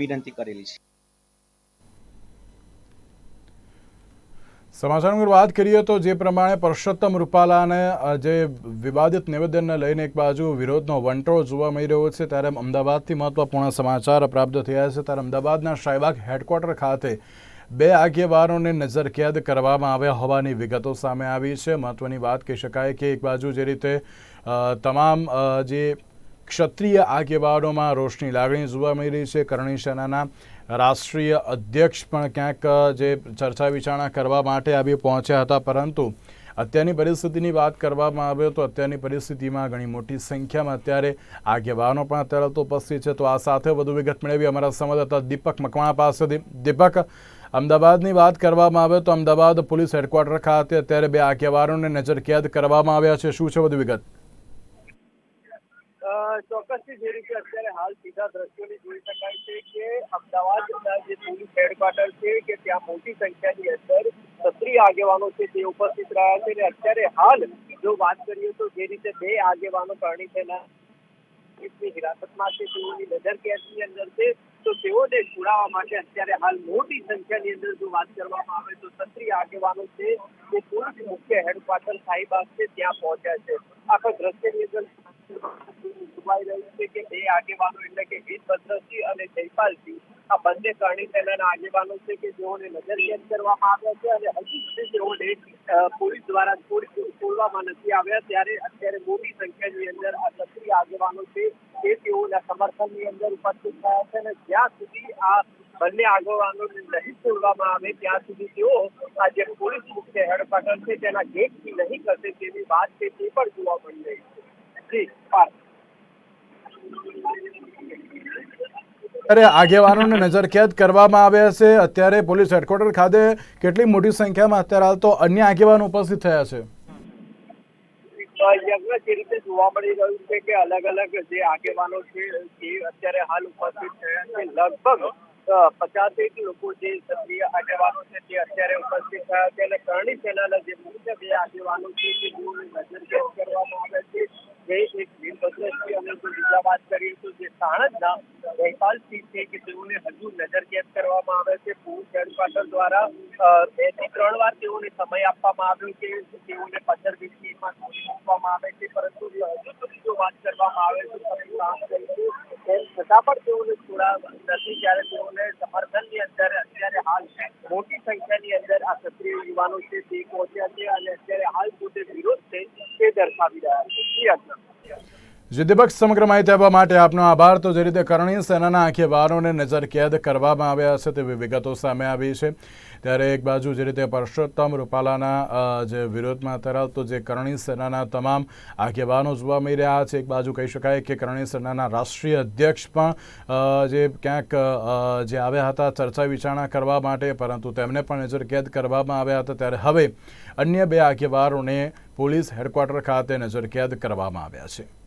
વિનંતી કરેલી છે. સમાચારની અંદર વાત કરીએ તો જે પ્રમાણે પરસોત્તમ રૂપાલાને જે વિવાદિત નિવેદનને લઈને એક બાજુ વિરોધનો વંટોળ જોવા મળી રહ્યો છે, ત્યારે અમદાવાદથી મહત્વપૂર્ણ સમાચાર પ્રાપ્ત થયા છે. ત્યારે અમદાવાદના શાહીબાગ હેડક્વાર્ટર ખાતે બે આગેવાનોને નજરકેદ કરવામાં આવ્યા હોવાની વિગતો સામે આવી છે. મહત્વની વાત કહી શકાય કે એક બાજુ જે રીતે તમામ જે ક્ષત્રિય આગેવાનોમાં રોષની લાગણી જોવા મળી રહી છે. કરણી સેનાના રાષ્ટ્રીય અધ્યક્ષ પણ ક્યાંક જે ચર્ચા વિચારણા કરવા માટે આવી પહોંચ્યા હતા. પરંતુ અત્યારની પરિસ્થિતિની વાત કરવામાં આવે તો અત્યારની પરિસ્થિતિમાં ઘણી મોટી સંખ્યામાં અત્યારે આગેવાનો પણ અત્યારે તો ઉપસ્થિત છે. તો આ સાથે વધુ વિગત મેળવી અમારા સંવાદદાતા દીપક મકવાણા પાસેથી. દીપક, અમદાવાદની વાત કરવામાં આવે તો અમદાવાદ પોલીસ હેડક્વાર્ટર ખાતે અત્યારે બે આગેવાનોને નજરકેદ કરવામાં આવ્યા છે. શું છે વધુ વિગત? ચોક્કસથી જે રીતે અત્યારે હાલ સીધા દ્રશ્યોની જોઈ શકાય છે કે અમદાવાદના જે પોલીસ હેડક્વાર્ટર છે કે ત્યાં મોટી સંખ્યાની અંદર ક્ષત્રિય આગેવાનો છે તે ઉપસ્થિત રહ્યા છે અને અત્યારે હાલ જો વાત કરીએ તો જે રીતે બે આગેવાનો કરણી પોલીસની હિરાસતમાં છે, તેઓની નજર કેદની અંદર છે, તો તેઓને છોડાવવા માટે અત્યારે હાલ મોટી સંખ્યાની અંદર જો વાત કરવામાં આવે તો ક્ષત્રિય આગેવાનો છે તે પોલીસ મુખ્ય હેડક્વાર્ટર સાહીબાગ છે, ત્યાં પહોંચ્યા છે. આખા દ્રશ્યની અંદર જોવાઈ રહ્યું છે કે બે આગેવાનો એટલે કે વીરભદ્રસિંહ અને જયપાલસિંહ આ બંને કરણી સેનાના આગેવાનો છે કે જેઓને નજરકેદ કરવામાં આવ્યા છે અને હજુ સુધી તેઓને પોલીસ દ્વારા છોડવામાં નથી આવ્યા ત્યારે અત્યારે મોટી સંખ્યાની અંદર આ સક્રિય આગેવાનો છે એ તેઓના સમર્થનની અંદર ઉપસ્થિત થયા છે અને જ્યાં સુધી આ બંને આગેવાનોને નહીં છોડવામાં આવે, ત્યાં સુધી તેઓ આ જે પોલીસ મુખ્ય હેડક્વાર્ટર છે તેના ગેટથી નહીં કરશે તેવી વાત છે તે પણ જોવા મળી રહી છે જી, પાર્થ. અત્યારે આગેવાનોને નજરકેદ કરવામાં આવ્યા છે. અત્યારે પોલીસ હેડક્વાર્ટર ખાતે કેટલી મોટી સંખ્યામાં અત્યારે હાલ તો અન્ય આગેવાનો ઉપસ્થિત થયા છે. જે રીતે જોવા મળી રહ્યું છે કે અલગ અલગ જે આગેવાનો છે એ અત્યારે હાલ ઉપસ્થિત થયા છે લગભગ પચાસેક લોકો જે સક્રિય આગેવાનો છે તે અત્યારે ઉપસ્થિત થયા છે અને કરણી સેનાના જે મુખ્ય બે આગેવાનો છે કે નજરકેદ કરવામાં આવે છે. જે એક વીરભદ્રસિંહ અને જો બીજા વાત કરીએ તો જે સાણંદના જયપાલસિંહ છે કે તેઓને હજુ નજરકેદ કરવામાં આવે છે. પોલીસ હેડક્વાર્ટર દ્વારા અ, બેથી ત્રણ વાર તેઓને સમય આપવામાં આવ્યો છે. તેઓને પથ્થર વીસીમાં છોડી મૂકવામાં આવે છે. પરંતુ હજુ સુધી જો વાત કરવામાં આવે તો કરીશું તેમ છતાં પણ તેઓને છોડા નથી ત્યારે તેઓને સમર્થનની અંદર અત્યારે હાલ મોટી સંખ્યાની અંદર આ સક્રિય યુવાનો છે તે પહોંચ્યા છે અને અત્યારે હાલ પોતે વિરોધ છે તે દર્શાવી રહ્યા છે. જી સમગ્ર માહિતી આપવા માટે આપનો આભાર. તો જે રીતે કરણી સેનાના આગેવાનોને નજરકેદ કરવામાં આવ્યા છે, તેવી વિગતો સામે આવી છે. ત્યારે એક બાજુ જે રીતે પરસોત્તમ રૂપાલાના જે વિરોધમાં ધરાવતો જે કરણી સેનાના તમામ આગેવાનો જોવા મળી રહ્યા છે. એક બાજુ કહી શકાય કે કરણી સેનાના રાષ્ટ્રીય અધ્યક્ષ પણ જે ક્યાંક જે આવ્યા હતા, ચર્ચા વિચારણા કરવા માટે, પરંતુ તેમને પણ નજરકેદ કરવામાં આવ્યા હતા. ત્યારે હવે અન્ય બે આગેવાનોને પોલીસ હેડક્વાર્ટર ખાતે નજરકેદ કરવામાં આવ્યા છે.